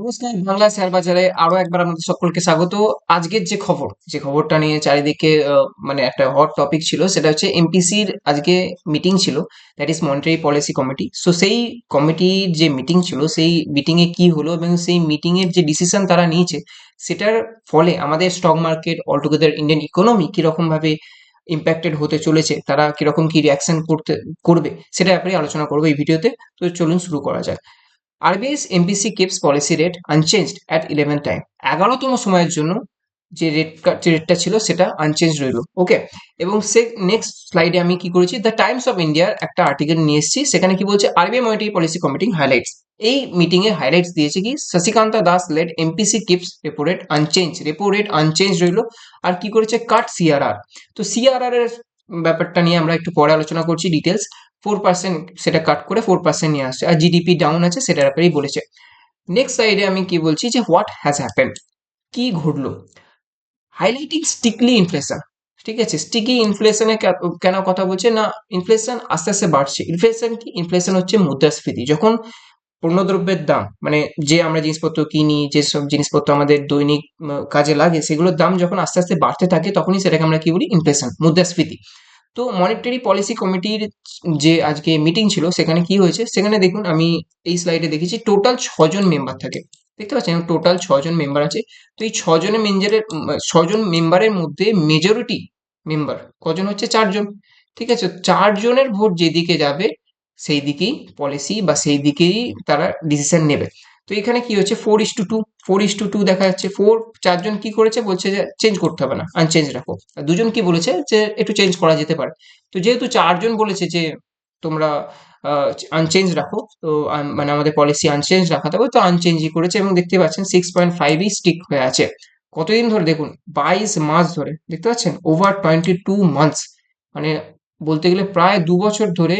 নমস্কার বাংলা শেয়ার বাজারে আরও একবার আমাদের সকলকে স্বাগত। আজকের যে খবর, যে খবরটা নিয়ে চারিদিকে মানে একটা হট টপিক ছিল, সেটা হচ্ছে এমপিসির আজকে মিটিং ছিল that is monetary policy committee so সেই কমিটির যে মিটিং ছিল, সেই মিটিং এ কি হলো এবং সেই মিটিং এর যে ডিসিশন তারা নিয়েছে, সেটার ফলে আমাদের stock market altogether Indian economy কীরকম ভাবে ইম্প্যাক্টেড হতে চলেছে, তারা কীরকম কি রিয়াকশন করতে, করবে, সেটা ব্যাপারে আলোচনা করব এই ভিডিওতে। তো চলুন শুরু করা যাক। RBI's MPC keeps policy rate unchanged at eleven time এগারোতম সময়ের জন্য যে রেট যে রেটটা ছিল সেটা আনচেঞ্জ রইল। ওকে এবং সে নেক্সট স্লাইডে আমি কি করেছি? দ্য টাইমস অফ ইন্ডিয়ার একটা আর্টিকেল নিয়ে এসেছি। সেখানে কি বলছে? RBI monetary policy committee highlights এই মিটিং এ হাইলাইটস দিয়েছে কি? Shashikanta Das led MPC keeps repo rate unchange repo rate unchange রইল। আর কি করেছে? কাট সিআরআর তো সিআরআর এর ব্যাপারটা নিয়ে আমরা একটু পরে আলোচনা করছি ডিটেলস ফোর পার্সেন্ট সেটা কাট করে ফোর পার্সেন্ট নিয়ে আসছে। আর জিডিপি ডাউন আছে, সেটার ব্যাপারেই বলেছে। নেক্সট সাইডে আমি কি বলছি যে হোয়াট হ্যাজ হ্যাপেন কি ঘটলো? হাইলাইটিং স্টিকলি ইনফ্লেশন ঠিক আছে? স্টিকি ইনফ্লেশনে কেন কথা বলছে? না ইনফ্লেশন আস্তে আস্তে বাড়ছে। ইনফ্লেশন কি? ইনফ্লেশন হচ্ছে মুদ্রাস্ফীতি। যখন পণ্যদ্রব্যের দাম মানে যে আমরা জিনিসপত্র কিনি যেসব জিনিসপত্র আমাদের দৈনিক কাজে লাগে, সেগুলোর দাম যখন আস্তে আস্তে বাড়তে থাকে, তখনই সেটাকে আমরা কি বলি? ইনফ্লেশন মুদ্রাস্ফীতি। তো মনিটারি পলিসি কমিটির যে আজকে মিটিং ছিল, সেখানে কি হয়েছে? সেখানে দেখুন, আমি এই স্লাইডে দেখেছি টোটাল ছজন মেম্বার থাকে। দেখতে পাচ্ছেন? টোটাল ছজন মেম্বার আছে। তো এই ছজনের মেঞ্জারের ছজন মেম্বারের মধ্যে মেজরিটি মেম্বার কজন হচ্ছে? চারজন। ঠিক আছে? চারজনের ভোট যেদিকে যাবে সেই দিকেই পলিসি বা সেই দিকেই তারা ডিসিশন নেবে। তো এখানে কি হচ্ছে? Four is two two four is two two দেখা যাচ্ছে। ফোর চারজন কি করেছে? বলছে যে চেঞ্জ করতে হবে না আনচেঞ্জ রাখো। আর দুজন কি বলেছে? যে একটু চেঞ্জ করা যেতে পারে। তো যেহেতু চারজন বলেছে যে তোমরা আনচেঞ্জ রাখো, তো মানে আমাদের পলিসি আনচেঞ্জ রাখাতে হবে, তো আনচেঞ্জই করেছে এবং দেখতে পাচ্ছেন সিক্স পয়েন্ট ফাইভই স্টিক হয়ে আছে। কতদিন ধরে? দেখুন, বাইশ মাস ধরে, দেখতে পাচ্ছেন? ওভার টোয়েন্টি টু মান্থস মানে বলতে গেলে প্রায় দু বছর ধরে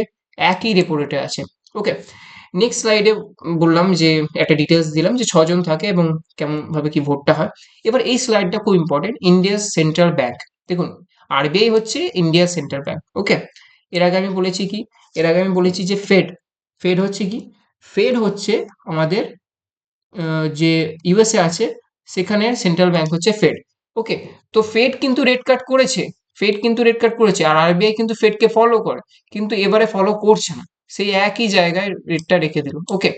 একই রেপো রেটে আছে। ওকে নেক্সট স্লাইডে বললাম যে একটা ডিটেলস দিলাম যে ছজন থাকে এবং কেমন ভাবে কি ভোটটা হয়। এবার এই স্লাইডটা খুব ইম্পর্টেন্ট ইন্ডিয়ার সেন্ট্রাল ব্যাংক দেখুন, আরবিআই হচ্ছে ইন্ডিয়ার সেন্ট্রাল ব্যাংক ওকে এর আগে আমি বলেছি কি? এর আগে আমি বলেছি যে ফেড ফেড হচ্ছে কি? ফেড হচ্ছে আমাদের যে ইউএসএ আছে, সেখানে সেন্ট্রাল ব্যাংক হচ্ছে ফেড ওকে তো ফেড কিন্তু রেট কাট করেছে ফেড কিন্তু রেট কাট করেছে, আর আরবিআই কিন্তু ফেডকে ফলো করে, কিন্তু এবারে ফলো করছে না। সেই একই জায়গায় রেটটা রেখে দিল ওকে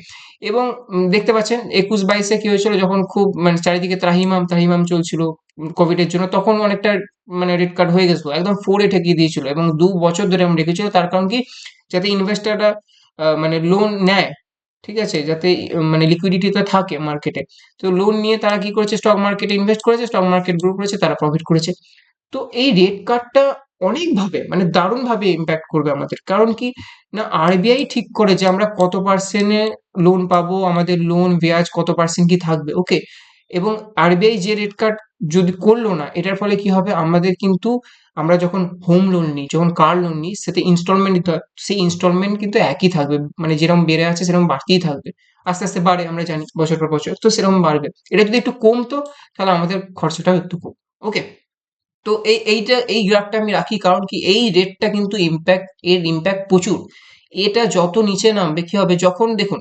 এবং দেখতে পাচ্ছেন, একুশ বাইশে কি হয়েছিল? যখন খুব মানে চারিদিকে ত্রাহিমাম ত্রাহিমাম চলছিল কোভিড এর জন্য, তখন অনেকটা মানে রেট কাট হয়ে গেছিল। একদম ফোরে ঠেকিয়ে দিয়েছিল। এবং দু বছর ধরে এমন রেখেছিল, তার কারণ কি? যাতে ইনভেস্টাররা মানে লোন নেয়, ঠিক আছে? যাতে মানে লিকুইডিটিটা থাকে মার্কেটে তো লোন নিয়ে তারা কি করেছে? স্টক মার্কেটে ইনভেস্ট করেছে স্টক মার্কেট গ্রো করেছে, তারা প্রফিট করেছে। তো এই রেট কাটটা অনেকভাবে মানে দারুণভাবে ইম্প্যাক্ট করবে আমাদের। কারণ কি? না আরবিআই ঠিক করে যে আমরা কত পার্সেন্টে লোন পাবো, আমাদের লোন ব্যাজ কত পার্সেন্ট কি থাকবে ওকে এবং আরবিআই যে রেট কাট যদি করল না, এটার ফলে কি হবে? আমাদের কিন্তু, আমরা যখন হোম লোন নিই, যখন কার লোন নিই সেটা ইনস্টলমেন্ট দিতে হয়। সেই ইনস্টলমেন্ট কিন্তু একই থাকবে মানে যেরকম বেড়ে আছে সেরকম বাড়তেই থাকবে। আস্তে আস্তে বাড়ে, আমরা জানি, বছর পর বছর, তো সেরকম বাড়বে। এটা যদি একটু কমতো, তাহলে আমাদের খরচাটাও একটু কম ওকে তো এই, এইটা, এই গ্রাফটা আমি রাখি, কারণ কি এই রেটটা কিন্তু ইম্প্যাক্ট এর ইম্প্যাক্ট প্রচুর। এটা যত নিচে নামবে, কি হবে? যখন দেখুন,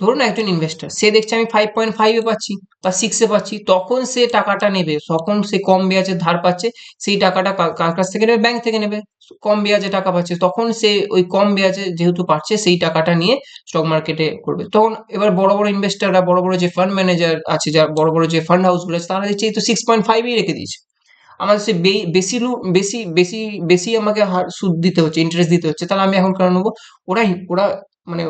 ধরুন একজন ইনভেস্টর সে দেখছে আমি ফাইভ পয়েন্ট ফাইভে পাচ্ছি বা সিক্সে পাচ্ছি, তখন সে টাকাটা নেবে, তখন সে কম ব্যাজে ধার পাচ্ছে, সেই টাকাটা কার কাছ থেকে নেবে? ব্যাংক থেকে নেবে। কম ব্যাজে টাকা পাচ্ছে, তখন সে ওই কম ব্যাজে যেহেতু পাচ্ছে, সেই টাকাটা নিয়ে স্টক মার্কেটে করবে। তখন এবার বড় বড় ইনভেস্টাররা বড় বড় যে ফান্ড ম্যানেজার আছে যা বড় বড় যে ফান্ড হাউসগুলো আছে, তারা দেখছে এই তো সিক্স পয়েন্ট ফাইভই রেখে দিয়েছে। আমার সে বেশি বেশি বেশি বেশি আমাকে হার- সুদ দিতে হচ্ছে ইন্টারেস্ট দিতে হচ্ছে, তাহলে আমি এখন কেন নেব? ওরাই, ওরা মানে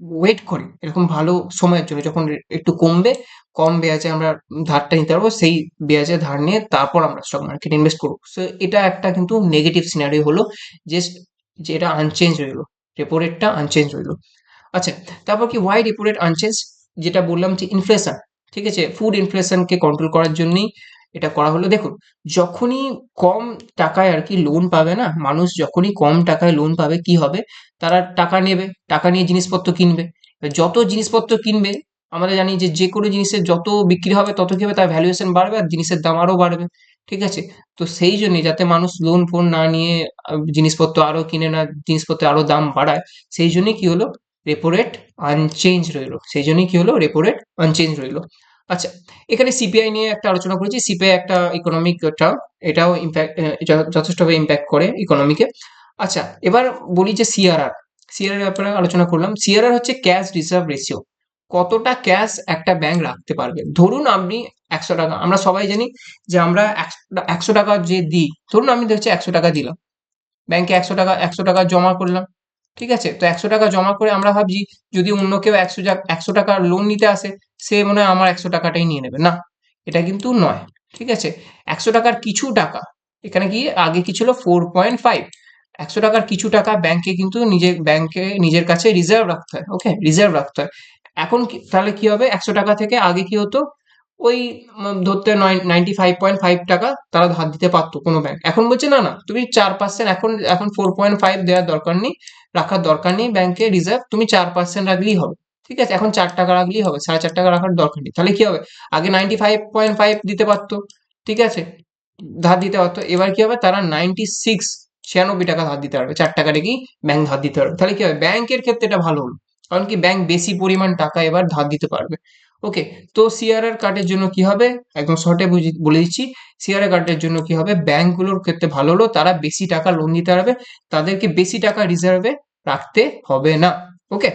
ওয়েট করে, এরকম ভালো সময়ের জন্য যখন একটু কমবে, কম ব্যাজে আমরা ধারটা নিতে পারব, সেই ব্যাজে ধার নিয়ে তারপর আমরা স্টক মার্কেটে ইনভেস্ট করব। সো এটা একটা কিন্তু নেগেটিভ সিনারি হলো যে যে এটা আনচেঞ্জ রইল রেপো রেটটা আনচেঞ্জ রইল আচ্ছা তারপর কি ওয়াই রেপো রেট আনচেঞ্জ যেটা বললাম যে ইনফ্লেশন ঠিক আছে? ফুড ইনফ্লেশনকে কন্ট্রোল করার জন্যই এটা করা হলো। দেখুন, যখনই কম টাকায় আর কি লোন পাবে না, মানুষ যখনই কম টাকায় লোন পাবে, কি হবে? তারা টাকা নেবে, টাকা নিয়ে জিনিসপত্র কিনবে। যত জিনিসপত্র কিনবে আমরা জানি যে যে কোনো জিনিসের যত বিক্রি হবে, তত কি হবে? তার ভ্যালুয়েশন বাড়বে আর জিনিসের দাম আরও বাড়বে। ঠিক আছে? তো সেই জন্যই যাতে মানুষ লোন ফোন না নিয়ে জিনিসপত্র আরও কিনে না জিনিসপত্র আরও দাম বাড়ায়, সেই জন্যই কি হলো? রেপো রেট আনচেঞ্জ রইল। সেই জন্যই কি হলো? রেপো রেট আনচেঞ্জ রইল। আচ্ছা এখানে সিপিআই নিয়ে একটা আলোচনা করেছি। সিপিআই একটা ইকোনমিক টার্ম এটাও ইম্প্যাক্ট যথেষ্টভাবে ইম্প্যাক্ট করে ইকোনমিকে আচ্ছা এবার বলি যে সিআরআর সিআরআর ব্যাপারে আলোচনা করলাম। সিআরআর হচ্ছে ক্যাশ রিজার্ভ রেশিও কতটা ক্যাশ একটা ব্যাংক রাখতে পারবে? ধরুন আপনি একশো টাকা, আমরা সবাই জানি যে আমরা একশো টাকা যে দিই, ধরুন আমি হচ্ছে একশো টাকা দিলাম। ব্যাংকে একশো টাকা একশো টাকা জমা করলাম। ঠিক আছে? তো একশো টাকা জমা করে আমরা ভাবছি যদি অন্য কেউ একশো একশো টাকার লোন নিতে আসে, সে মনে হয় আমার একশো টাকাটাই নিয়ে নেবে। না, এটা কিন্তু নয়। ঠিক আছে? একশো টাকার কিছু টাকা, এখানে কি আগে কি ছিল? ফোর পয়েন্ট ফাইভ একশো টাকার কিছু টাকা ব্যাংকে কিন্তু নিজের ব্যাংকে নিজের কাছে রিজার্ভ রাখতে হয়। ওকে রিজার্ভ রাখতে হয়। এখন তাহলে কি হবে? একশো টাকা থেকে আগে কি হতো? ওই ধরতে নাইনটি ফাইভ পয়েন্ট ফাইভ টাকা তারা ধার দিতে পারতো কোনো ব্যাংক এখন বলছে, না না, তুমি চার পার্সেন্ট এখন এখন ফোর পয়েন্ট ফাইভ দেওয়ার দরকার নেই, রাখার দরকার নেই ব্যাংকে রিজার্ভ তুমি চার পার্সেন্ট রাখলেই হবে। ঠিক আছে? এখন চার টাকা রাখলেই হবে, সাড়ে চার টাকা রাখার দরকার নেই। তাহলে কি হবে? আগে নাইনটি ফাইভ পয়েন্ট ফাইভ দিতে পারতো, ঠিক আছে? ধার দিতে পারতো। এবার কি হবে? তারা নাইনটি সিক্স ছিয়ানব্বই টাকা ধার দিতে পারবে। চার টাকা রেখেই ব্যাংক ধার দিতে পারবে। তাহলে কি হবে? ব্যাংকের ক্ষেত্রে এটা ভালো হলো। কারণ কি? ব্যাংক বেশি পরিমাণ টাকা এবার ধার দিতে পারবে। ওকে তো সিআরআর কার্ডের জন্য কি হবে? একদম শর্টে বলে দিচ্ছি। সিআরআর কার্ডের জন্য কি হবে? ব্যাংকগুলোর ক্ষেত্রে ভালো হলো তারা বেশি টাকা লোন দিতে পারবে। তাদেরকে বেশি টাকা রিজার্ভে রাখতে হবে না। ওকে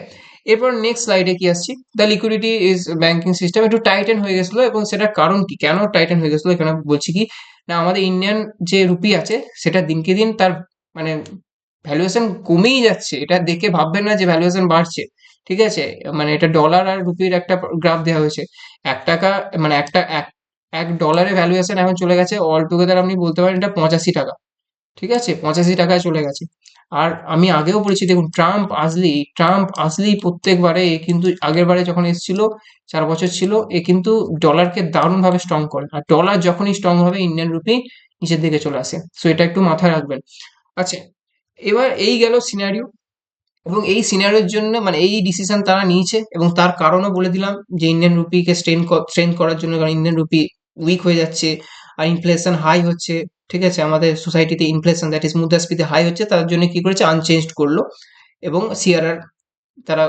এরপর নেক্সট স্লাইডে কি আসছি? The liquidity is banking system একটু টাইটেন হয়ে গেছিল এবং সেটার কারণ কি? কেন টাইটেন হয়ে গেছিল? এখানে বলছি কি? না, আমাদের ইন্ডিয়ান যে রুপি আছে, সেটা দিনকে দিন তার মানে ভ্যালুয়েশন কমেই যাচ্ছে। এটা দেখে ভাববেন না যে ভ্যালুয়েশন বাড়ছে। ঠিক আছে? মানে এটা ডলার আর রুপির একটা গ্রাফ দেওয়া হয়েছে। এক টাকা মানে একটা, এক এক ডলারের ভ্যালুয়েশন এখন চলে গেছে। অল টুগেদার আপনি বলতে পারেন এটা পঁচাশি টাকা। ঠিক আছে? পঁচাশি টাকায় চলে গেছে। আর আমি আগেও বলেছি, দেখুন ট্রাম্প আসলেই ট্রাম্প আসলেই প্রত্যেকবারে এ কিন্তু আগের বারে যখন এসেছিল, চার বছর ছিল, এ কিন্তু ডলারকে দারুণভাবে স্ট্রং করে। আর ডলার যখনই স্ট্রং হবে ইন্ডিয়ান রুপি নিচের দিকে চলে আসে। সো এটা একটু মাথায় রাখবেন। আচ্ছা এবার এই গেল সিনারিও এবং এই সিনারিওর জন্য মানে এই ডিসিশন তারা নিয়েছে এবং তার কারণও বলে দিলাম যে ইন্ডিয়ান রুপিকে স্ট্রেন স্ট্রেন করার জন্য কারণ ইন্ডিয়ান রুপি উইক হয়ে যাচ্ছে আর ইনফ্লেশন হাই হচ্ছে, ঠিক আছে? আমাদের সোসাইটিতে ইনফ্লেশন দ্যাট ইজ মুদ্রাস্ফীতি হাই হচ্ছে, তার জন্য কি করেছে? আনচেঞ্জ করল এবং সিআরআর তারা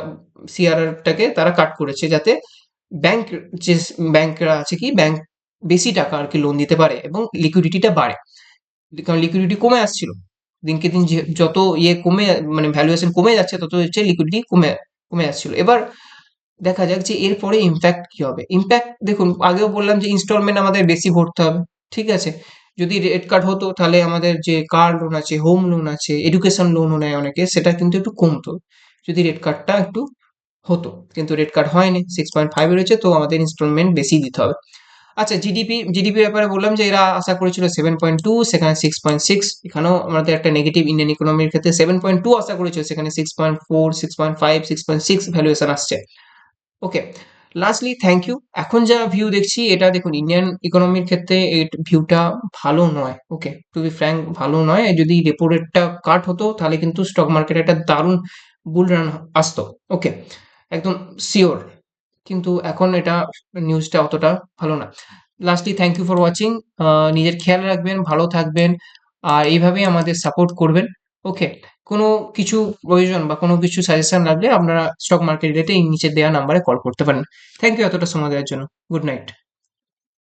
সিআরআরটাকে তারা কাট করেছে যাতে ব্যাংক যে ব্যাংকরা আছে কি? ব্যাংক বেশি টাকা আর কি লোন দিতে পারে এবং লিকুইডিটিটা বাড়ে। কারণ লিকুইডিটি কমে আসছিল। দিনকে দিন যত ইয়ে কমে মানে ভ্যালুয়েশন কমে যাচ্ছে, তত হচ্ছে লিকুইডিটি কমে কমে আসছিল। এবার দেখা যাক যে এরপরে ইম্প্যাক্ট কি হবে। ইম্প্যাক্ট দেখুন, আগেও বললাম যে ইনস্টলমেন্ট আমাদের বেশি ভরতে হবে, ঠিক আছে? যদি রেড কার্ড হতো, তাহলে আমাদের যে কার লোন আছে হোম লোন আছে এডুকেশন লোনও নেয় অনেকে, সেটা কিন্তু একটু কমতো। যদি রেড কার্ডটা একটু হতো, কিন্তু রেড কার্ড হয়নি সিক্স পয়েন্ট ফাইভ রয়েছে, তো আমাদের ইনস্টলমেন্ট বেশি দিতে হবে। আচ্ছা জিডিপি জিডিপি ব্যাপারে বললাম যে এরা আশা করেছিল সেভেন পয়েন্ট টু সেখানে সিক্স পয়েন্ট সিক্স এখানেও আমাদের একটা নেগেটিভ ইন্ডিয়ান ইকোনমির ক্ষেত্রে সেভেন পয়েন্ট টু আশা করেছিল, সেখানে six point four six point five six point six valuation আসছে। ওকে লাস্টলি থ্যাংক ইউ এখন যা ভিউ দেখছি, এটা দেখুন ইন্ডিয়ান ইকোনমির ক্ষেত্রে এই ভিউটা ভালো নয়। ওকে টু বি ফ্র্যাঙ্ক ভালো নয়। যদি রেপো রেটটা কাট হতো, তাহলে কিন্তু স্টক মার্কেটে একটা দারুণ বুল রান আসতো। ওকে একদম শিওর কিন্তু এখন এটা নিউজটা অতটা ভালো না। Lastly thank you for watching নিজের খেয়াল রাখবেন, ভালো থাকবেন, আর এইভাবেই আমাদের সাপোর্ট করবেন। ওকে কোনো কিছু প্রয়োজন বা কোনো কিছু সাজেশন লাগলে আপনারা স্টক মার্কেট রেটে এই নিচে দেওয়া নাম্বারে কল করতে পারেন। থ্যাংক ইউ এতটা সময় দেওয়ার জন্য। Good night